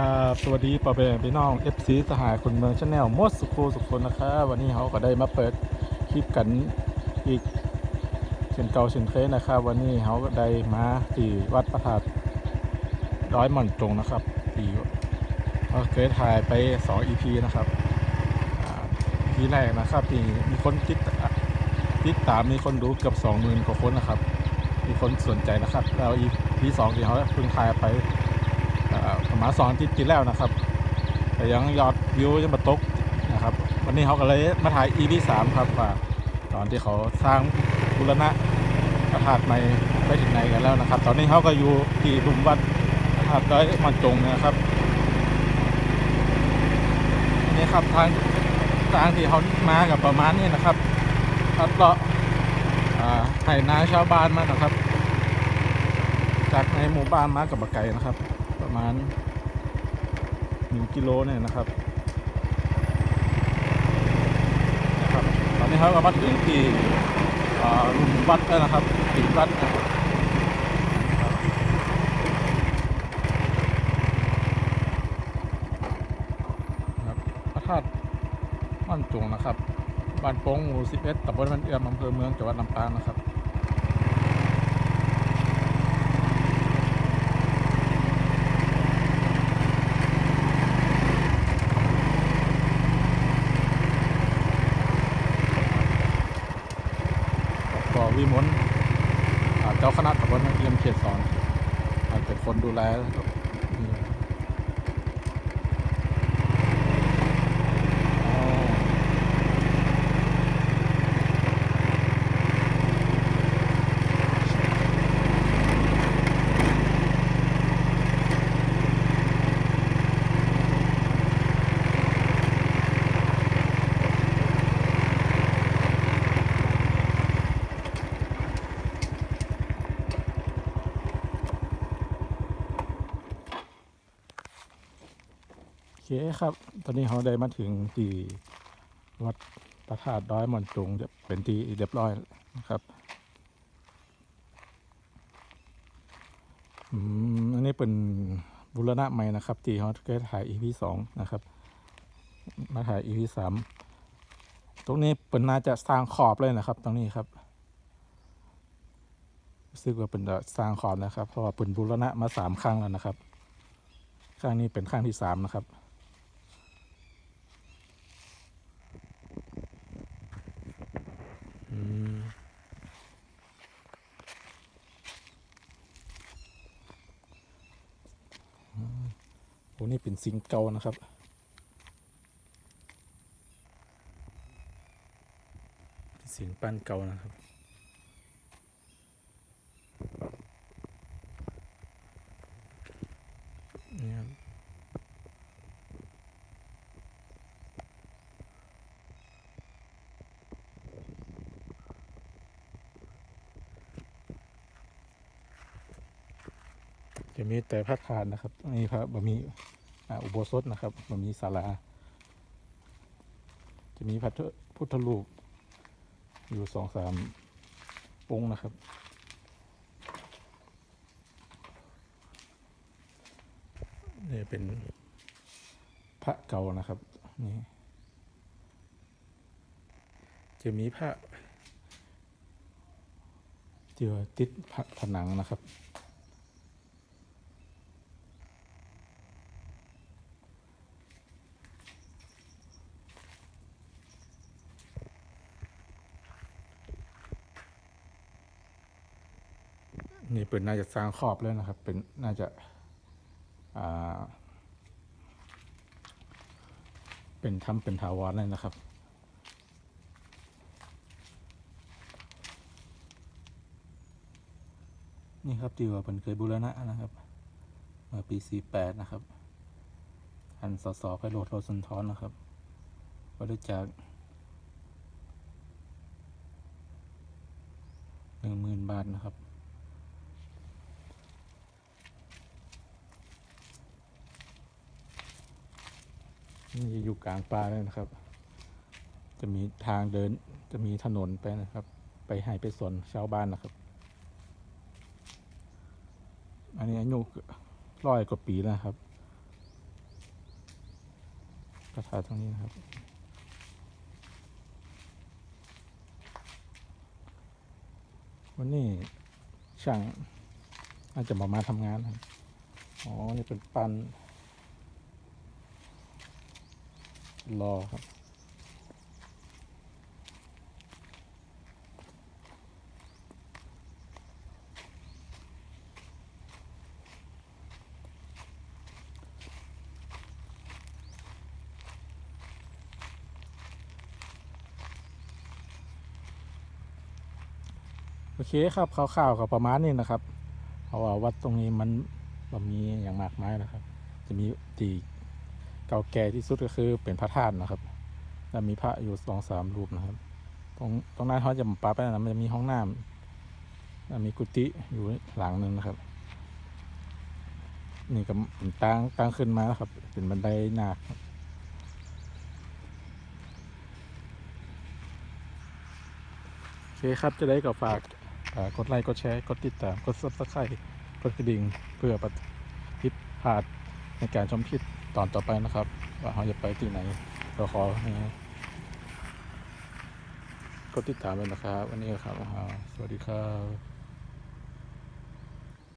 ครับสวัสดีป้าแบงพี่น้อง FC สหายคนเมืองชาแนลมดสุโขสุขคนนะครับวันนี้เขาก็ได้มาเปิดคลิปกันอีกเช่นเก่าเช่นเคยนะครับ วันนี้เขาก็ได้มาที่วัดพระธาตุร้อยหม่อนจงนะครับที่เราเคยถ่ายไป 2 EP นะครับอ่แรกนะครับที่มีคนติดติดตามมีคนดูเกือบ20,000กว่าคนนะครับ มีคนสนใจนะครับแล้ว EP สองที่เขาเพิ่งถ่ายไป มาสองอาทิตย์ที่แล้วนะครับ แต่ยังยอดวิวยังมาตกนะครับ วันนี้เขาก็เลยมาถ่าย EP สามครับว่าตอนที่เขาสร้างบูรณะพระธาตุใหม่ไปถึงไหนกันแล้วนะครับ ตอนนี้เขาก็อยู่ที่ลุมวัดพระธาตุร้อยมันจงนะครับนี่ครับทางทางที่เขามากับประมาณนี้นะครับตัดเลาะอ่าไห่นาชาวบ้านมานะครับ จากในหมู่บ้านมากับบักไก่นะครับ ประมาณ หนึ่งกิโลเนี่ยนะครับนะครับตอนนี้เขามาถึงที่อ่าหลุมวัดแล้วนะครับถึงวัดนะครับครับพระธาตุม่อนจงนะครับ บ้านโป้งหมู่11ตำบลมันเอื้อมอำเภอเมืองจังหวัดลำปางนะครับ ก็ วิมลเจ้าคณะตำบลเอียมเขตสอนเป็นคนดูแล คครับ ตอนนี้เขาได้มาถึงที่วัดพระธาตุร้อยมอนจงจะเป็นที่เรียบร้อยนะครับ อืม อันนี้เป็นบุรณะใหม่นะครับ ที่เขาเคยถ่าย EP สองนะครับ มาถ่าย EP สามตรงนี้เป็นน่าจะสร้างขอบเลยนะครับ ตรงนี้ครับรู้สึกว่าเป็นสร้างขอบนะครับ เพราะว่าเป็นบุรณะมาสามครั้งแล้วนะครับ ครั้งนี้เป็นครั้งที่สามนะครับ โอ้นี่เป็นสิงเก่านะครับสิงปั้นเก่านะครับ จะมีแต่พระธาตุนะครับนี่พระบะมีอุโบสถนะครับบะมีศาลา จะมีพระพุทธรูปอยู่สองสามองค์นะครับนี่เป็นพระเก่านะครับนี่จะมีพระเจือติดผนังนะครับ นี่เป็นน่าจะสร้างครอบแล้วนะครับ เป็นน่าจะาเป็นทำเป็นถาวรเลยนะครับ นี่ครับที่ว่าเป็นเคยบูรณะนะครับเมื่อปี48นะครับทันสสไพโรธโรสุนทรนะครับบริจาคหนึ่งหมื่นบาทนะครับ นี่ อยู่กลางป่าเลยนะครับ จะมีทางเดินจะมีถนนไปนะครับ ไปให้ไปสวนชาวบ้านนะครับ อันนี้อายุร้อยกว่าปีแล้วนะครับพระธาตรงนี้นะครับวันนี้ช่างน่าจะมามาทำงานครับอ๋อ นี่เป็นปัน รอครับ โอเคครับคร่าวๆกับประมาณนี้นะครับ เพราะว่าวัดตรงนี้มันมันมีอย่างมากมายนะครับ จะมีที่ เก่าแก่ที่สุดก็คือเป็นพระธาตุนะครับแล้วมีพระอยู่สองสามรูปนะครับ ตรงตรงนั้นเขาจะมาปาไปนะมันจะมีห้องน้ำแล้วมีกุฏิอยู่หลังหนึ่งนะครับ นี่ก็ตั้งตั้งขึ้นมาแล้วครับ เป็นบันไดหนาคครับโอเคครับจะได้ก็ฝากกดไลค์กดแชร์กดติดตามกดซับสไครต์กดกระดิ่งเพื่อปฏิทิศพลาดในการชมคลิป ตอนต่อไปนะครับ ว่าเราจะไปที่ไหนเราขอให้ก็ติดตามเลยนะครับ วันนี้ครับอ่าสวัสดีครับ